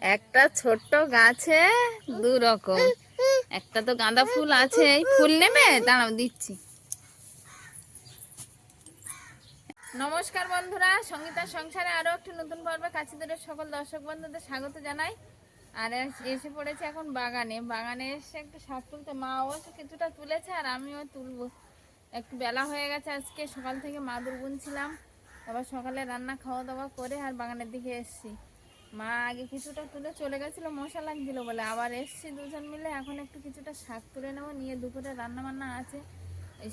একটা ছোট্ট গাছে দু রকম। একটা তো গাঁদা ফুল আছে ফুল নেবে? দাঁড়াও, দিচ্ছি। নমস্কার বন্ধুরা সঙ্গীতার সংসারে আরও একটি নতুন পর্বে কাছে দূরের সকল দর্শক বন্ধুদের স্বাগত জানাই। আর এস- পড়েছে এখন বাগানে। বাগানে এসে একটু শাক তুলতে। মা এসে কিছুটা তুলেছে, আর আমিও তুলবো। একটু বেলা হয়ে গেছে আজকে, সকাল থেকে মাদুর বুনছিলাম আবার সকালে রান্না খাওয়া দাওয়া করে আর বাগানের দিকে এসেছি। মা আগে কিছুটা তুলে চলে গেছিল, মশা লাগছিল বলে। আবার এসছি দুজন মিলে, এখন একটু কিছুটা শাক তুলে নেব, নিয়ে দুপুরে রান্না বান্না আছে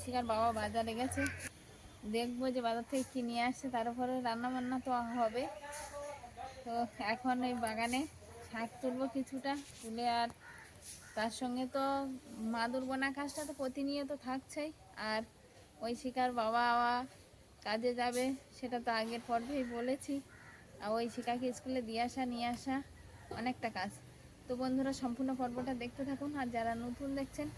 শিকার বাবা বাজারে গেছে। দেখব যে বাজার থেকে কি নিয়ে আসছে তার উপরে রান্না বান্না তো হবে। তো এখন এই বাগানে শাক তুলবো কিছুটা, তুলে আর তার সঙ্গে তো মাদুর বোনা কাজটা তো প্রতিনিয়ত থাকছেই। আর ওই শিকার বাবা কাজে যাবে, সেটা তো আগের পর্বেই বলেছি। আর ওই শিকাকে স্কুলে দিয়ে আসা, নিয়ে আসা অনেকটা কাজ। তো বন্ধুরা, সম্পূর্ণ পর্বটা দেখতে থাকুন আর যারা নতুন দেখছেন,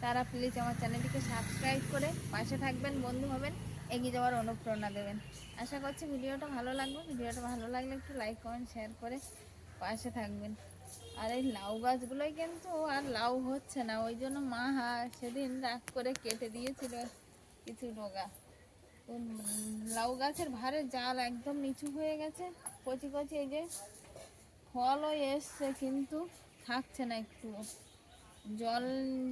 তারা প্লিজ আমার চ্যানেলটিকে সাবস্ক্রাইব করে পাশে থাকবেন, বন্ধু হবেন, এগিয়ে যাওয়ার অনুপ্রেরণা দেবেন। আশা করছি ভিডিওটা ভালো লাগবে। ভিডিওটা ভালো লাগলে একটু লাইক কমেন্ট শেয়ার করে পাশে থাকবেন। আর এই লাউ গাছগুলোই কিন্তু আর লাউ হচ্ছে না, ওই জন্য মা হা- সেদিন রাগ করে কেটে দিয়েছিল কিছু উম লাউ গাছের ভারে জাল একদম নিচু হয়ে গেছে। কচি কচি এই যে ফলও এসছে কিন্তু থাকছে না একটু। জল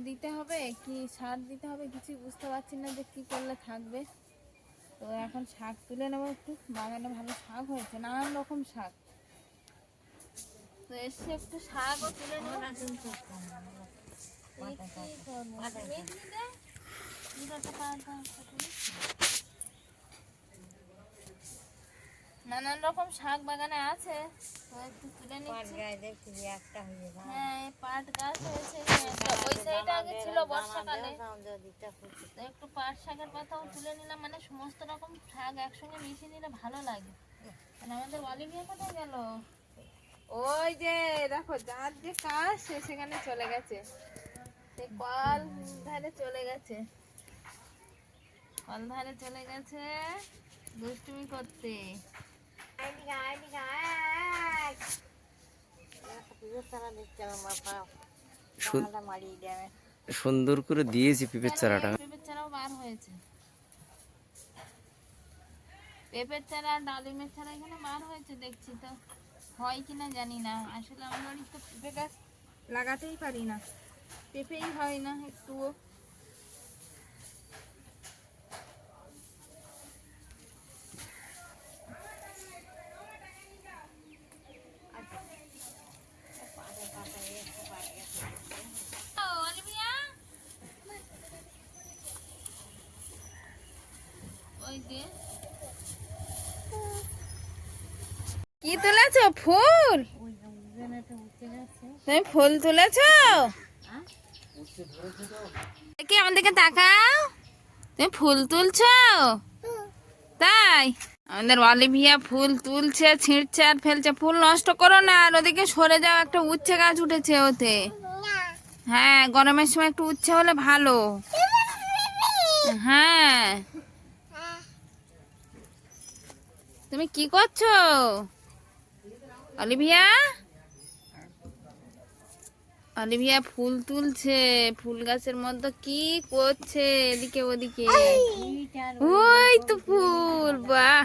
দিতে হবে কি সার দিতে হবে কিছুই বুঝতে পারছি না যে কি করলে থাকবে। তো এখন শাক তুলে নেব একটু বাগানে ভালো শাক হয়েছে নানান রকম শাক। তো এসে একটু শাকও তুলে নেব করব? মেঘলি দে। দুটোটা পাতা তুলি। নানান রকম শাক বাগানে আছে। তো একটু তুলে নিচ্ছি। হ্যাঁ এই পাট গাছ হয়েছে। ওই সাইডে আগে ছিল বর্ষাকালে। একটু পাট শাকের পাতাও তুলে নিলাম। মানে সমস্ত রকম শাক একসঙ্গে মিশিয়ে নিলে ভালো লাগে। মানে আমাদের অলিভিয়া কোথায় গেল? ওই যে দেখো যার যে কাজ সে সেখানে চলে গেছে। সে কল ধারে চলে গেছে। কল ধারে চলে গেছে দুষ্টুমি করতে। সুন্দর করে দিয়েছি পিপের চারাটা। পেঁপের চারাও বার হয়েছে। পেঁপের চারা, ডালিমের চারা এখানে বার হয়েছে, দেখছি তো। হয় কিনা জানি না। আসলে আমার বাড়ির তো পেঁপে গাছ লাগাতেই পারি না। পেঁপেই হয় না একটুও ও, অলিভিয়া? কি তুলেছো? ফুল? তুমি ফুল তুলেছো? কি আমাদেরকে তাকাও। তুমি ফুল তুলছো? তাই? আমাদের অলিভিয়া ফুল তুলছে, ছিঁড়ছে আর ফেলছে। ফুল নষ্ট করো না, আর ওদিকে সরে যাও, একটা উচ্ছে গাছ উঠেছে ওতে। হ্যাঁ গরমের সময় একটু উচ্ছে হলে ভালো। হ্যাঁ। তুমি কি করছ? অলিভিয়া? অলিভিয়া ফুল তুলছে ফুল গাছের মধ্যে কি করছে এদিকে ওদিকে? ওই তো ফুল বাহ।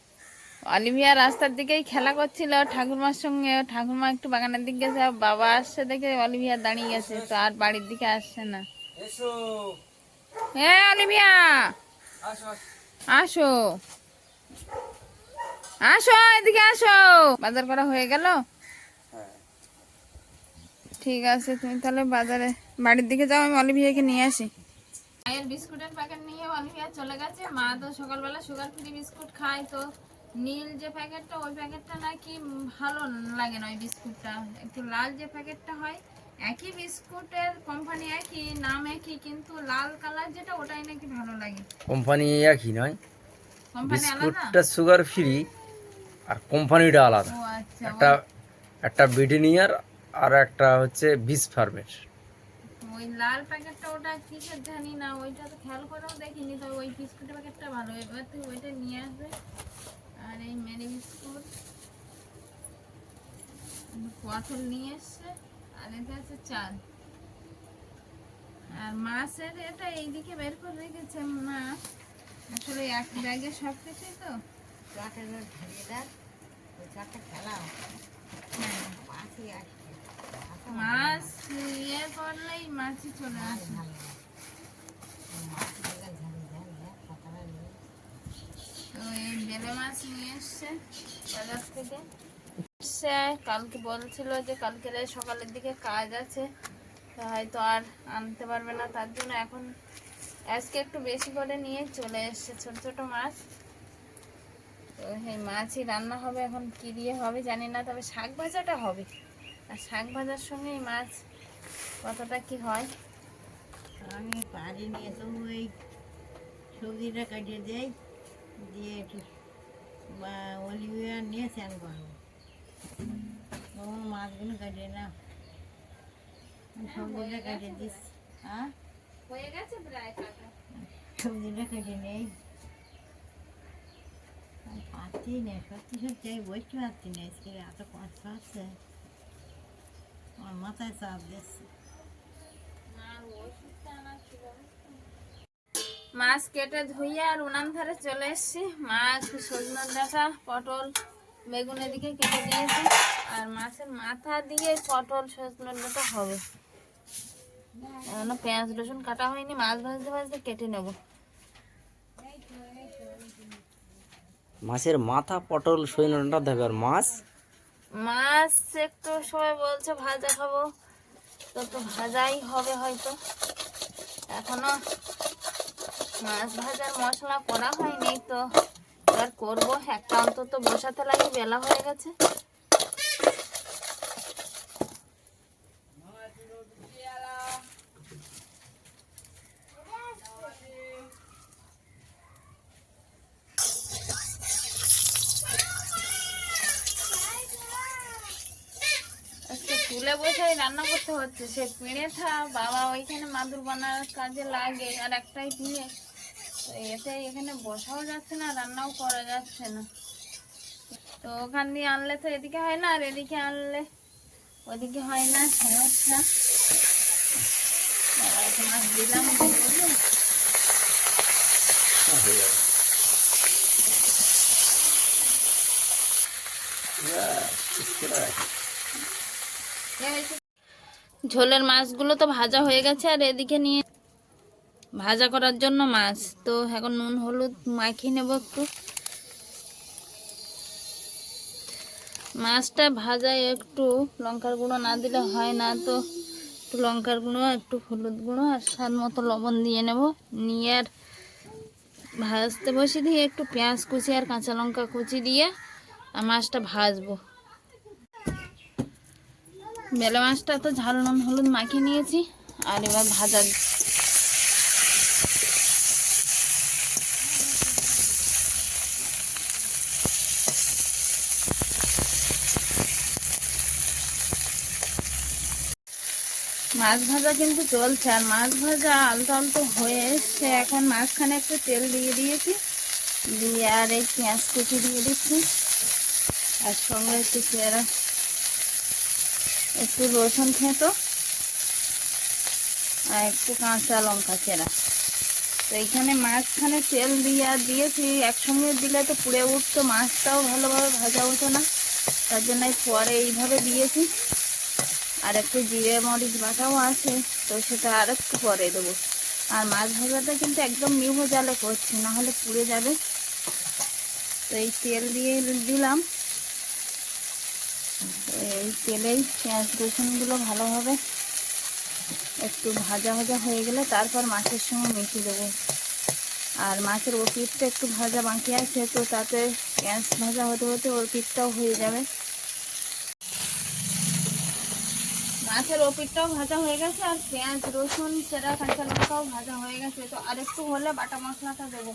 অলিভিয়া রাস্তার দিকেই খেলা করছিল। ঠাকুরমার সঙ্গে ঠাকুরমা একটু বাগানের দিকে গেছে বাবা আসছে দেখে অলিভিয়া দাঁড়িয়ে গেছে তো আর বাড়ির দিকে আসছে না। হ্যাঁ অলিভিয়া! আসো আসো। আসো। এদিকে আসো। বাজার করা হয়ে গেল? ঠিক আছে তুমি তাহলে বাজারে বাড়ির দিকে যাও আমি অলিভিয়াকে নিয়ে আসি। মায়ের বিস্কুটের প্যাকেট নিয়ে অলিভিয়া চলে গেছে। মা তো সকালবেলা সুগার ফ্রি বিস্কুট খায় তো। নীল যে প্যাকেটটা ওই প্যাকেটটা নাকি ভালো লাগে না ওই বিস্কুটটা। একটু লাল যে প্যাকেটটা হয় একই বিস্কুটের কোম্পানি একই নাম একই কিন্তু লাল কালার যেটা ওটাই নাকি ভালো লাগে। কোম্পানি একই নয় কোম্পানি আলাদা? বিস্কুটটা সুগার ফ্রি আর কোম্পানিটা আলাদা। আচ্ছা একটা একটা ব্রিটেনিয়ার আর একটা হচ্ছে বিস ফার্মের ওই লাল প্যাকেটটা ওটা কিসের জানি না ওইটা তো খেয়াল করেও দেখিনি তো ওই বিস্কুটের প্যাকেটটা ভালো। এবার তুই ওইটা নিয়ে আসবে। আর এই মেরি বিস্কুট পটল নিয়ে এসছে আর এটা আছে চাল। আর মাছের এটা এইদিকে বের করে রেখেছে মা। আসলে এক ব্যাগে সব কিছুই তো হ্যাঁ। মাছ ইয়ে করলেই মাছই চলে আসে। তো এই মাছ নিয়ে বাজার থেকে। এসছে, কালকে বলছিল যে কালকে সকালের দিকে কাজ আছে হয়তো আর আনতে পারবে না তার জন্য এখন আজকে একটু বেশি করে নিয়ে চলে এসছে ছোট ছোট মাছ। তো এই মাছই রান্না হবে, এখন কি দিয়ে হবে জানি না, তবে শাক ভাজাটা হবে। আর শাক ভাজার সঙ্গে মাছ কতটা কি হয়? আমি পারি নিয়ে তো ওই সবজিটা কাটিয়ে দেয় দিয়ে একটু অলিভিয়া নিয়ে স্নান করব তখন মাছগুলো কাটিয়ে না সবজিটা কাটিয়ে দিস হ্যাঁ হয়ে সবজিটা কেটে নেই পারছি না সত্যি সত্যি আমি বসতে পারছি না আজকে এত কষ্ট হচ্ছে আমার মাথায় চাপ দিচ্ছে মাছ কেটে ধুইয়ে আর উনান ধারে চলে এসেছি। মাছ সজনের ডাঁটা পটল বেগুনের দিকে কেটে দিয়েছি। আর মাছের মাথা দিয়ে পটল সজনের ডাঁটা হবে। এখনও পেঁয়াজ রসুন কাটা হয়নি মাছ ভাজতে ভাজতে কেটে নেব। মাছের মাথা পটল সৈন্যটা দেবে আর মাছ? মাছ একটু সবাই বলছে ভাজা খাব। তো তো ভাজাই হবে হয়তো। এখনও মাছ ভাজার মশলা করা হয়নি তো, এবার করব। একটা অন্তত বসাতে লাগে, বেলা হয়ে গেছে। তুলে বসেই রান্না করতে হচ্ছে। সে পিঁড়েটা বাবা, ওইখানে মাদুর বানার কাজে লাগে, আর একটাই পিঁড়ে এতে এখানে বসাও যাচ্ছে না, রান্নাও করা যাচ্ছে না। তো ওখান দিয়ে আনলে তো এদিকে হয় না, আর এদিকে আনলে ওদিকে হয় না, সমস্যা। ঝোলের মাছগুলো তো ভাজা হয়ে গেছে, আর এদিকে নিয়ে ভাজা করার জন্য মাছ। তো এখন নুন, হলুদ মাখিয়ে নেব একটু। মাছটা ভাজায় একটু লঙ্কার গুঁড়ো না দিলে হয় না। তো একটু লঙ্কার গুঁড়ো, একটু হলুদ গুঁড়ো আর স্বাদ মতো লবণ দিয়ে নেব। নিয়ে আর ভাজতে বসে দিয়ে একটু পেঁয়াজ কুচি আর কাঁচা লঙ্কা কুচি দিয়ে আর মাছটা ভাজবো। বেলে মাছটা তো ঝাল নুন, হলুদ মাখিয়ে নিয়েছি। আর এবার ভাজা মাছ ভাজা কিন্তু চলছে, আর মাছ ভাজা আলতো আলতো হয়ে এসছে। এখন মাঝখানে একটু তেল দিয়ে দিয়েছি, দিয়ে আর এই পেঁয়াজ কুচি দিয়ে দিচ্ছি। আর সঙ্গে একটু চেরা একটু রসুন খেতো আর একটু কাঁচা লঙ্কা চেরা। তো এখানে মাঝখানে তেল দিয়ে আর দিয়েছি, একসঙ্গে দিলে তো পুড়ে উঠতো, মাছটাও ভালোভাবে ভাজা হতো না। তার জন্য পরে এইভাবে দিয়েছি। আর একটু জিরে মরিচ বাটাও আছে, তো সেটা আর একটু পরে দেবো। আর মাছ ভাজাটা কিন্তু একদম নিভো জালে করছি, না হলে পুড়ে যাবে। তো এই তেল দিয়ে দিলাম। এই তেলেই পেঁয়াজ রসুনগুলো ভালোভাবে একটু ভাজা ভাজা হয়ে গেলে তারপর মাছের সঙ্গে মিশিয়ে দেবো। আর মাছের ও পিঠটা একটু ভাজা বাকি আছে, তো তাতে পেঁয়াজ ভাজা হতে হতে ওর পিঠটাও হয়ে যাবে। মাছের ও ভাজা হয়ে গেছে আর পেঁয়াজ, রসুন, সেরা কাঁচা লঙ্কাও ভাজা হয়ে গেছে। তো আর একটু হলে বাটা মশলাটা দেবো।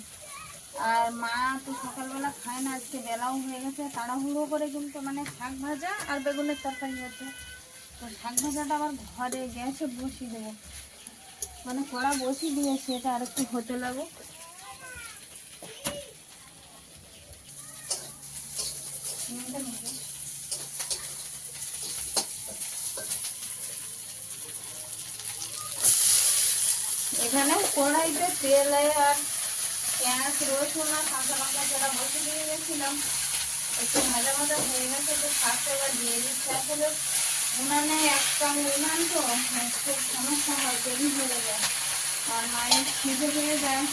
আর মা তো সকালবেলা খায় না, আজকে বেলাও হয়ে গেছে। তাড়াহুড়ো করে কিন্তু মানে শাক ভাজা আর বেগুনের তরকারি হচ্ছে তো শাক ভাজাটা আবার ঘরে গ্যাসে বসিয়ে দেবো। মানে কড়া বসিয়ে দিয়েছে এটা আর একটু হতে লাগো এখানে কড়াইতে তেল আর পেঁয়াজ, রসুন আর কাঁচা লঙ্কা যেটা বসে দিয়ে গেছিলাম একটু ভাজা ভাজা হয়ে গেছে, তো শাকটা এবার দিয়ে দিচ্ছি। আসলে উনানে একটা উনান তো খুব সমস্যা হয়, দেরি হয়ে যায়। আর মায়ের খিদে পেয়ে যায়।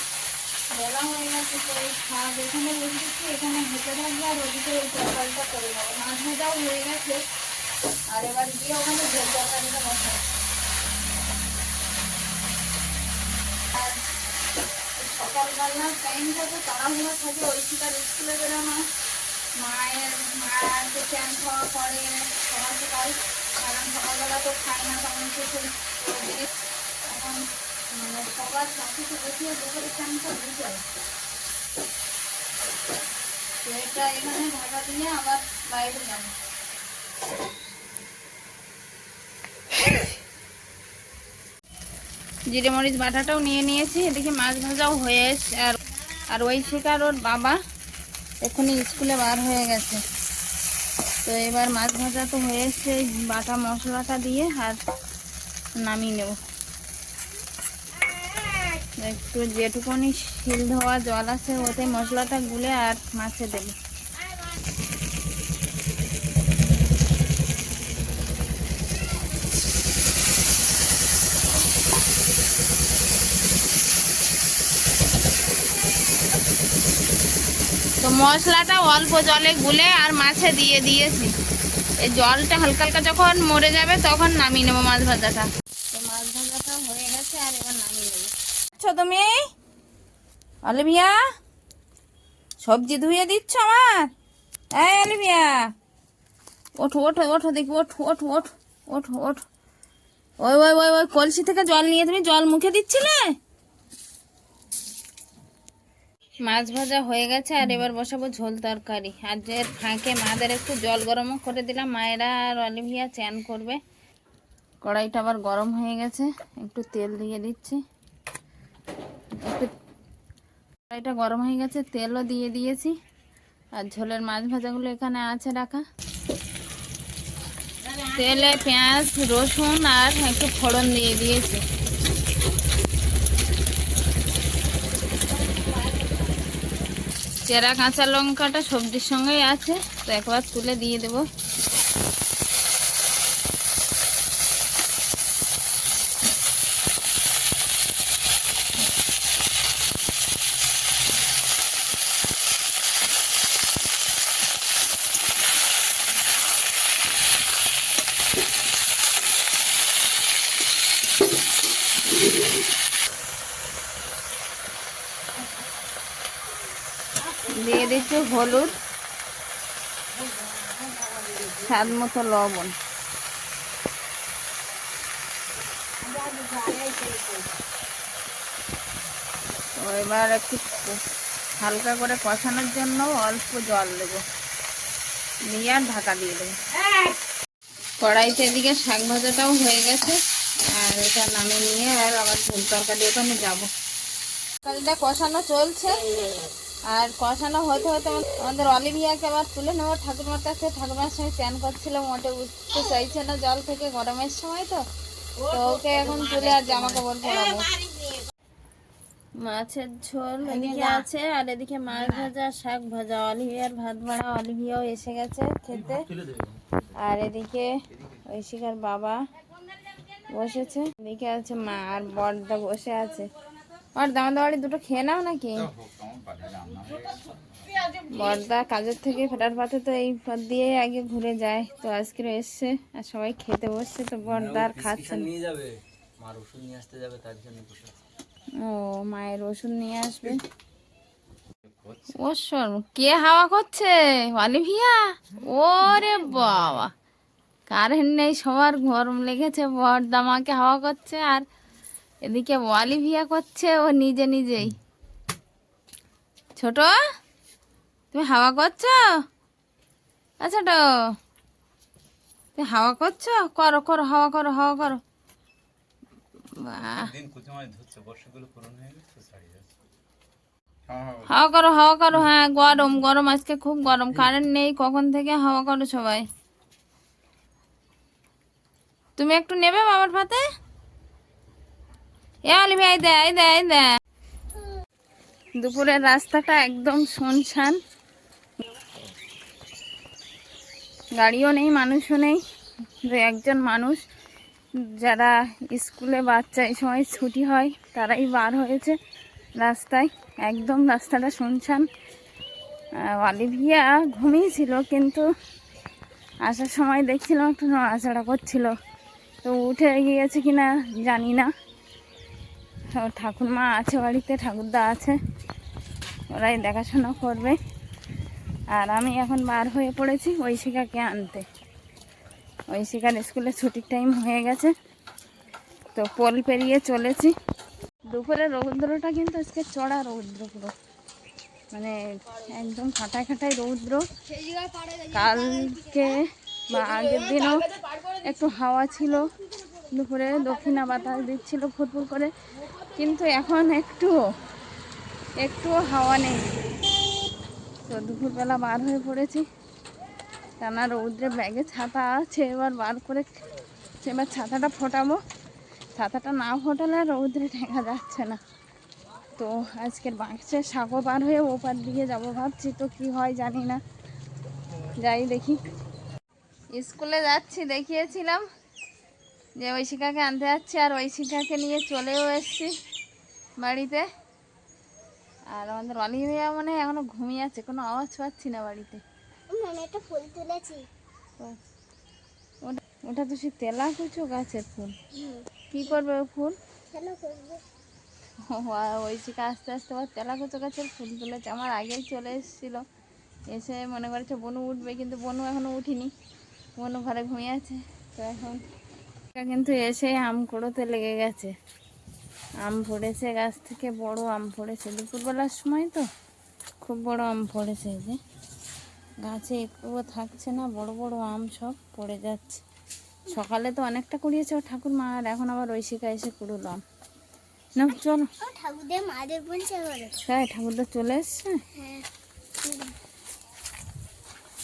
বেলা হয়ে গেছে, তো এই শাক এখানে বসে দিচ্ছি এখানে হেঁটে থাকবে আর ওদিকে ওই তরকারিটা করে নেব। মাছ ভাজাও হয়ে গেছে। আর এবার গিয়ে ওখানে ঝোল তরকারিটা বসাবো। সকালবেলার টাইমটা তো তাড়াহুড়ো থাকে ওই শিকার স্কুলে বেরোনো মায়ের মাকে চ্যান খাওয়া পরে সকাল সকাল কারণ সকালবেলা তো খায় না তেমন কিছু এখন মানে সবার সবকিছু বসিয়ে দুপুরে দিতে হয় তো এটা এখানে ঢাকা দিয়ে আবার বাইরে যাব জিরে মরিচ বাটাটাও নিয়ে নিয়েছি, এদিকে মাছ ভাজাও হয়ে আর আর ওই শিকার ওর বাবা এক্ষুনি স্কুলে বার হয়ে গেছে। তো এবার মাছ ভাজা তো হয়ে এসছে বাটা মশলাটা দিয়ে আর নামিয়ে নেব। একটু যেটুকুনি শিল ধোয়া জল আছে, ওতে মশলাটা গুলে আর মাছে দেবে। মশলাটা অল্প জলে গুলে আর মাছে দিয়ে দিয়েছি। এই জলটা হালকা হালকা যখন মরে যাবে তখন নামিয়ে নেব মাছ ভাজাটা। মাছ হয়ে গেছে আর এবার নামিয়ে নেব। আচ্ছা সবজি ধুয়ে দিচ্ছ আমার? ওঠো ওঠো ওঠো ওঠো ওঠো ওঠো ওঠো ওঠো। ওই ওই ওই ওই কলসি থেকে জল নিয়ে তুমি জল মুখে দিচ্ছিলে? মাছ ভাজা হয়ে গেছে আর এবার বসাবো ঝোল তরকারি। আর যে ফাঁকে মাদের একটু জল গরমও করে দিলাম মায়েরা আর অলিভিয়া চ্যান করবে। কড়াইটা আবার গরম হয়ে গেছে একটু তেল দিয়ে দিচ্ছি। একটু কড়াইটা গরম হয়ে গেছে তেলও দিয়ে দিয়েছি। আর ঝোলের মাছ ভাজাগুলো এখানে আছে রাখা। তেলে পেঁয়াজ রসুন আর একটু ফোড়ন দিয়ে দিয়েছি। চেরা কাঁচা লঙ্কাটা সবজির সঙ্গেই আছে তো একবার তুলে দিয়ে দেবো। দিচ্ছি হলুদ, স্বাদ মতো লবণ। এবার একটু হালকা করে কষানোর জন্য অল্প জল দেবো। নিয়ে আর ঢাকা দিয়ে দেবো। কড়াইতে এদিকে শাক ভাজাটাও হয়ে গেছে, আর এটা নামে নিয়ে আর আবার ঝোল তরকারি ওখানে যাব। তরকারিটা কষানো চলছে। আর কষানো হতে হতে আমাদের অলিভিয়াকে আবার তুলে নেব। ঠাকুরমার কাছে। ঠাকুরমার সঙ্গে স্নান করছিল মোটে উঠতে চাইছে না জল থেকে গরমের সময় তো। তো ওকে এখন তুলে আর জামা কাপড় পরাবো। মাছের ঝোল এদিকে আছে আর এদিকে মাছ ভাজা শাক ভাজা অলিভিয়ার ভাত ভাড়া অলিভিয়াও এসে গেছে খেতে। আর এদিকে ঐশিকার বাবা বসেছে। এদিকে আছে মা আর বড়দা বসে আছে। আর দামা দাওয়ারি দুটো খেয়ে নাও নাকি? বর্দা কাজের থেকে ফেরার পথে তো এই পথ দিয়ে আগে ঘুরে যায় তো আজকে এসছে আর সবাই খেতে বসছে তো বর্দা আর খাচ্ছে নিয়ে যাবে মার ওষুধ নিয়ে আসতে যাবে তার জন্য ও মায়ের ওষুধ নিয়ে আসবে। ও শোন কে হাওয়া করছে? অলিভিয়া? ওরে বাবা। কারেন্ট নেই সবার গরম লেগেছে বর্দা মাকে হাওয়া করছে আর এদিকে অলিভিয়া করছে ও নিজে নিজেই। ছোট তুমি হাওয়া করছ? আচ্ছা তো তুমি হাওয়া করছ? করো করো হাওয়া করো হাওয়া করো। হাওয়া করো হাওয়া করো হ্যাঁ গরম গরম আজকে খুব গরম কারেন্ট নেই কখন থেকে হাওয়া করো সবাই। তুমি একটু নেবে বাবার ভাতে? দুপুরের রাস্তাটা একদম শুনশান। গাড়িও নেই, মানুষও নেই। দু একজন মানুষ, যারা স্কুলে বাচ্চা, এই সময় ছুটি হয়, তারাই বার হয়েছে রাস্তায়। একদম রাস্তাটা শুনছান অলিভিয়া ঘুমিয়েছিল, কিন্তু আসার সময় দেখছিলাম একটু নড়াচড়া করছিল। তো উঠে গিয়েছে কিনা জানি না। ঠাকুরমা আছে বাড়িতে, ঠাকুরদা আছে। ওরাই দেখাশোনা করবে। আর আমি এখন বার হয়ে পড়েছি ঐশিকাকে আনতে। ঐশিকার স্কুলে ছুটির টাইম হয়ে গেছে। তো পোল পেরিয়ে চলেছি। দুপুরে রৌদ্রটা কিন্তু আজকে চড়া রৌদ্র পুরো। মানে একদম খাটায় খাটায় রৌদ্র। কালকে বা আগের দিনও একটু হাওয়া ছিল। দুপুরে দক্ষিণা বাতাস দিচ্ছিল ফুরফুর করে, কিন্তু এখন একটু একটুও হাওয়া নেই। তো দুপুরবেলা বার হয়ে পড়েছি। টানা রৌদ্রে ব্যাগে ছাতা আছে, এবার বার করে এবার ছাতাটা ফোটাবো। ছাতাটা না ফোটালে রৌদ্রে ঠেকা যাচ্ছে না। তো আজকের বাঁশের সাঁকো পার হয়ে ওপার দিকে যাব ভাবছি, তো কি হয় জানি না। যাই দেখি। স্কুলে যাচ্ছি, দেখিয়েছিলাম। যে ঐশিকাকে আনতে যাচ্ছি আর ঐশিকাকে নিয়ে চলেও এসছি বাড়িতে। আর আমাদের অলিভিয়া মানে এখনও ঘুমিয়ে আছে কোনো আওয়াজ পাচ্ছি না বাড়িতে। একটা ফুল তুলেছি। ওটা- তো সে তেলা কুচো গাছের ফুল। কি করবে ও ফুল? কেন করব? ও, আর ঐশিকা আস্তে আস্তে আবার তেলা কুচো গাছের ফুল তুলেছে আমার আগেই চলে এসেছিল। এসে মনে করেছে বনু উঠবে কিন্তু বনু এখনও উঠিনি। বনু ঘরে ঘুমিয়ে আছে তো এখন কিন্তু এসে আম কুড়োতে লেগে গেছে। আম পড়েছে গাছ থেকে বড় আম পড়েছে দুপুরবেলার সময় তো খুব বড় আম পড়েছে যে। গাছে একটুও থাকছে না বড় বড় আম সব পড়ে যাচ্ছে। সকালে তো অনেকটা কুড়িয়েছে ও ঠাকুরমা আর এখন আবার ঐশিকা এসে কুড়ুলো আম। না চলো। বলছে ঠাকুরদা চলে এসছে?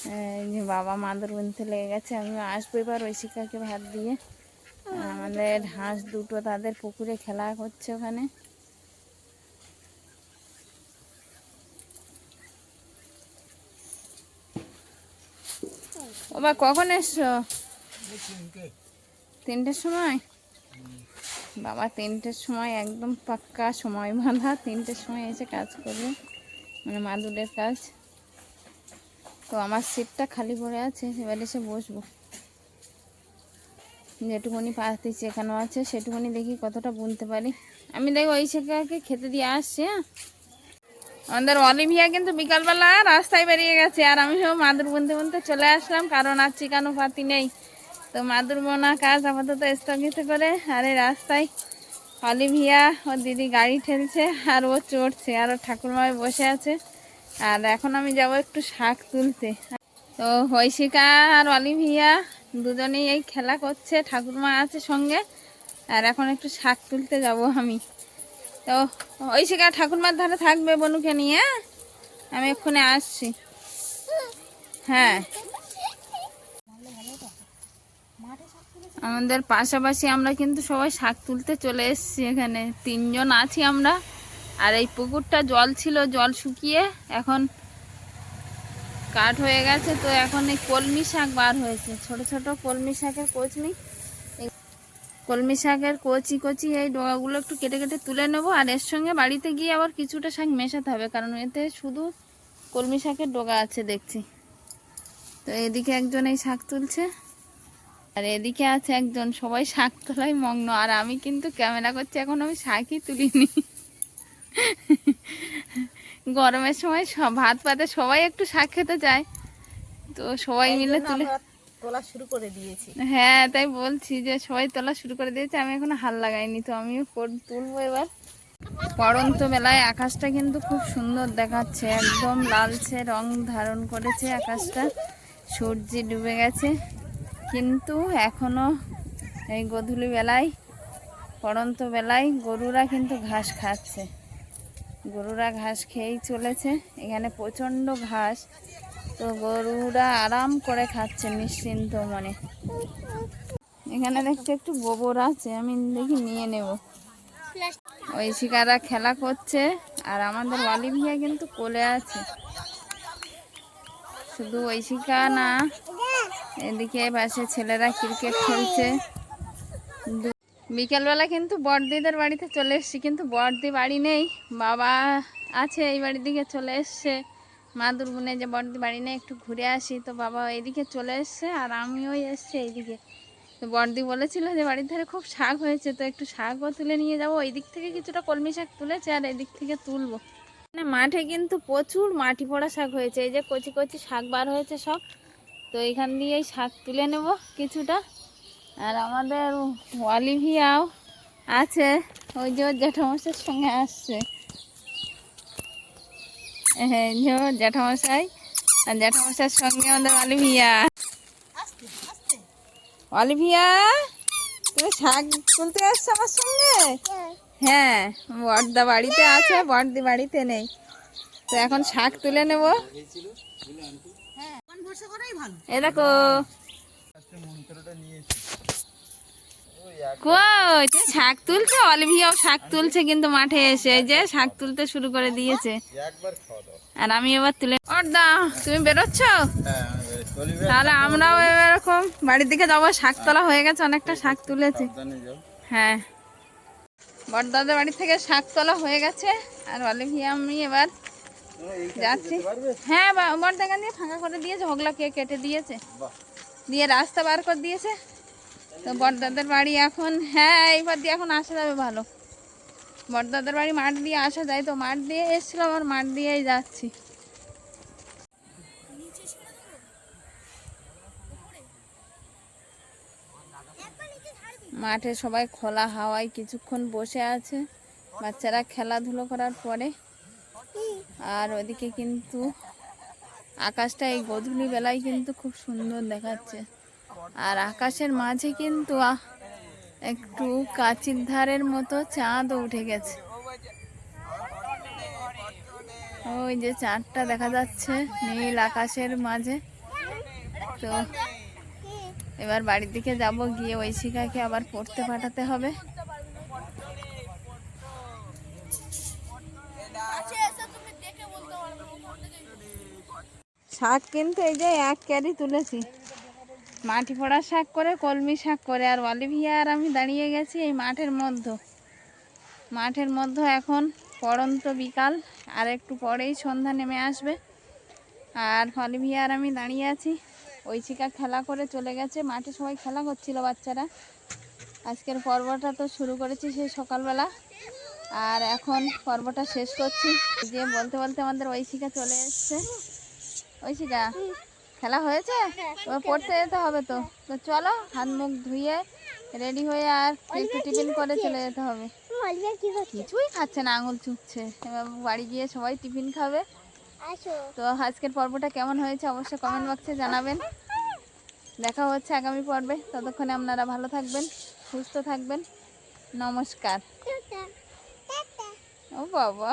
হ্যাঁ যে বাবা মাদুর বুনতে লেগে গেছে আমি আসব এবার ঐশিকাকে ভাত দিয়ে। আমাদের হাঁস দুটো তাদের পুকুরে খেলা করছে ওখানে। ওবা কখন এসছো? তিনটের সময়? বাবা, তিনটের সময় একদম পাক্কা সময় বাঁধা। তিনটের সময় এসে কাজ করবে মানে মাদুরের কাজ। তো আমার সিটটা খালি পড়ে আছে, এবার এসে বসবো। যেটুকুনি পাতি চেকানো আছে সেটুকুনি দেখি কতটা বুনতে পারি। আমি দেখো ওই শেখাকে খেতে দিয়ে আসছি হ্যাঁ। আমাদের অলিভিয়া কিন্তু বিকালবেলা রাস্তায় বেরিয়ে গেছে আর আমি সব মাদুর বুনতে বুনতে চলে আসলাম, কারণ আর চিকানো পাতি নেই। তো মাদুর বোনা কাজ আপাতত স্থগিত করে আর এই রাস্তায় অলিভিয়া ও দিদি গাড়ি ঠেলছে আর ও চড়ছে আর ও ঠাকুরমায় বসে আছে। আর এখন আমি যাব একটু শাক তুলতে। তো হৈশিকা আর অলিভিয়া দুজনেই এই খেলা করছে, ঠাকুরমা আছে সঙ্গে, আর এখন একটু শাক তুলতে যাব আমি। তো ঐশিকা ঠাকুরমার ধারে থাকবে বনুকে নিয়ে হ্যাঁ? আমি এক্ষুনি আসছি। হ্যাঁ। আমাদের পাশাপাশি আমরা কিন্তু সবাই শাক তুলতে চলে এসেছি এখানে। তিনজন আছি আমরা, আর এই পুকুরটা জল ছিল, জল শুকিয়ে এখন কাঠ হয়ে গেছে, তো এখন এই কলমি শাক বার হয়েছে। ছোট ছোট কলমি শাকের কচমি কলমি শাকের কচি কচি এই ডগাগুলো একটু কেটে কেটে তুলে নেব, আর এর সঙ্গে বাড়িতে গিয়ে আবার কিছুটা শাক মেশাতে হবে, কারণ এতে শুধু কলমি শাকের ডগা আছে দেখছি। তো এদিকে একজন এই শাক তুলছে, আর এদিকে আছে একজন, সবাই শাক তোলাই মগ্ন, আর আমি কিন্তু ক্যামেরা করছি, এখন আমি শাকই তুলিনি। গরমের সময় সব ভাত পাতে সবাই একটু শাক খেতে চায়। তো সবাই মিলে তুলে তোলা শুরু করে দিয়েছি। হ্যাঁ তাই বলছি যে সবাই তোলা শুরু করে দিয়েছে আমি এখনও হাল লাগাইনি তো আমিও তুলবো এবার। পড়ন্ত বেলায় আকাশটা কিন্তু খুব সুন্দর দেখাচ্ছে একদম লালচে রং ধারণ করেছে আকাশটা সূর্য ডুবে গেছে। কিন্তু এখনও এই গধূলি বেলায় পড়ন্ত বেলায় গরুরা কিন্তু ঘাস খাচ্ছে। গরুরা ঘাস খেয়েই চলেছে। এখানে প্রচণ্ড ঘাস। তো গরুরা আরাম করে খাচ্ছে নিশ্চিন্ত মনে। এখানে দেখছি একটু গোবর আছে, আমি দেখি নিয়ে নেব। ওই শিকারা খেলা করছে, আর আমাদের ওয়ালি ভিয়া কিন্তু কোলে আছে। শুধু ওই শিকা না, এদিকে পাশে ছেলেরা ক্রিকেট খেলছে। বিকেলবেলা কিন্তু বড়দিদের বাড়িতে চলে এসেছি, কিন্তু বড়দি বাড়ি নেই। বাবা আছে এই বাড়ির দিকে চলে এসছে। মা দুর্গুনে যে বড়দি বাড়ি নেই, একটু ঘুরে আসি। তো বাবা এইদিকে চলে এসছে আর আমিও এসছি এইদিকে। তো বড়দি বলেছিল যে বাড়ির ধারে খুব শাক হয়েছে, তো একটু শাকও তুলে নিয়ে যাব। ওই দিক থেকে কিছুটা কলমি শাক তুলেছে আর এদিক থেকে তুলবো। মানে মাঠে কিন্তু প্রচুর মাটি পড়া শাক হয়েছে। এই যে কচি কচি শাক বার হয়েছে সব, তো এখান দিয়েই শাক তুলে নেব কিছুটা। আর আমাদের অলিভিয়াও আছে। ওই যে জ্যাঠামশাইয়ের সঙ্গে আসছে। হ্যাঁ যে জ্যাঠামশাই আর জ্যাঠামশাইয়ের সঙ্গে আমাদের অলিভিয়া অলিভিয়া তুমি শাক তুলতে আসছো আমার সঙ্গে? হ্যাঁ বর্দা বাড়িতে আছে বর্দি বাড়িতে নেই। তো এখন শাক তুলে নেব। এ দেখো। কই তুমি শাক তুলছো অলিভিয়াও শাক তুলছে কিন্তু মাঠে এসে যে শাক তুলতে শুরু করে দিয়েছে। আর আমি এবার তুলে অর্দা তুমি বেরোচ্ছ? তাহলে আমরাও এরকম বাড়ির দিকে যাব শাক তোলা হয়ে গেছে অনেকটা শাক তুলেছি। হ্যাঁ। বড়দাদের বাড়ি থেকে শাক তোলা হয়ে গেছে আর অলিভিয়া আমি এবার যাচ্ছি। হ্যাঁ বড়দাগান দিয়ে ফাঁকা করে দিয়েছে হগলা কে কেটে দিয়েছে। দিয়ে রাস্তা বার করে দিয়েছে। তো বড়দাদের বাড়ি এখন হ্যাঁ এইবার দিয়ে এখন আসা যাবে ভালো। বড়দাদের বাড়ি মাঠ দিয়ে আসা যায় তো, মাঠ দিয়ে এসেছিলাম আর মাঠ দিয়েই যাচ্ছি। মাঠে সবাই খোলা হাওয়ায় কিছুক্ষণ বসে আছে, বাচ্চারা খেলাধুলো করার পরে। আর ওদিকে কিন্তু আকাশটা এই গধূলি বেলায় কিন্তু খুব সুন্দর দেখাচ্ছে। আর আকাশের মাঝে কিন্তু একটু কাচির ধারের মতো চাঁদও উঠে গেছে। ওই যে চাঁদটা দেখা যাচ্ছে নীল আকাশের মাঝে। তো এবার বাড়ির দিকে যাব, গিয়ে ওই শিখাকে আবার পড়তে পাঠাতে হবে। শাক কিন্তু এই যে এক ক্যারি তুলেছি। মাটি ফোড়া শাক করে, কলমি শাক করে। আর অলিভিয়া আর আমি দাঁড়িয়ে গেছি এই মাঠের মধ্যে। মাঠের মধ্যে এখন পড়ন্ত বিকাল, আর একটু পরেই সন্ধ্যা নেমে আসবে। আর অলিভিয়া আর আমি দাঁড়িয়ে আছি। ঐশিকা খেলা করে চলে গেছে। মাঠে সবাই খেলা করছিল বাচ্চারা। আজকের পর্বটা তো শুরু করেছি সেই সকালবেলা। আর এখন পর্বটা শেষ করছি। যে বলতে বলতে আমাদের ঐশিকা চলে এসছে। ঐশিকা খেলা হয়েছে? এবার পড়তে যেতে হবে তো। তো চলো হাত মুখ ধুয়ে রেডি হয়ে আর একটু টিফিন করে চলে যেতে হবে। কিছুই খাচ্ছে না আঙুল চুপছে। এবার বাড়ি গিয়ে সবাই টিফিন খাবে। তো আজকের পর্বটা কেমন হয়েছে অবশ্যই কমেন্ট বক্সে জানাবেন। দেখা হচ্ছে আগামী পর্বে। ততক্ষণে আপনারা ভালো থাকবেন সুস্থ থাকবেন। নমস্কার। ও বাবা।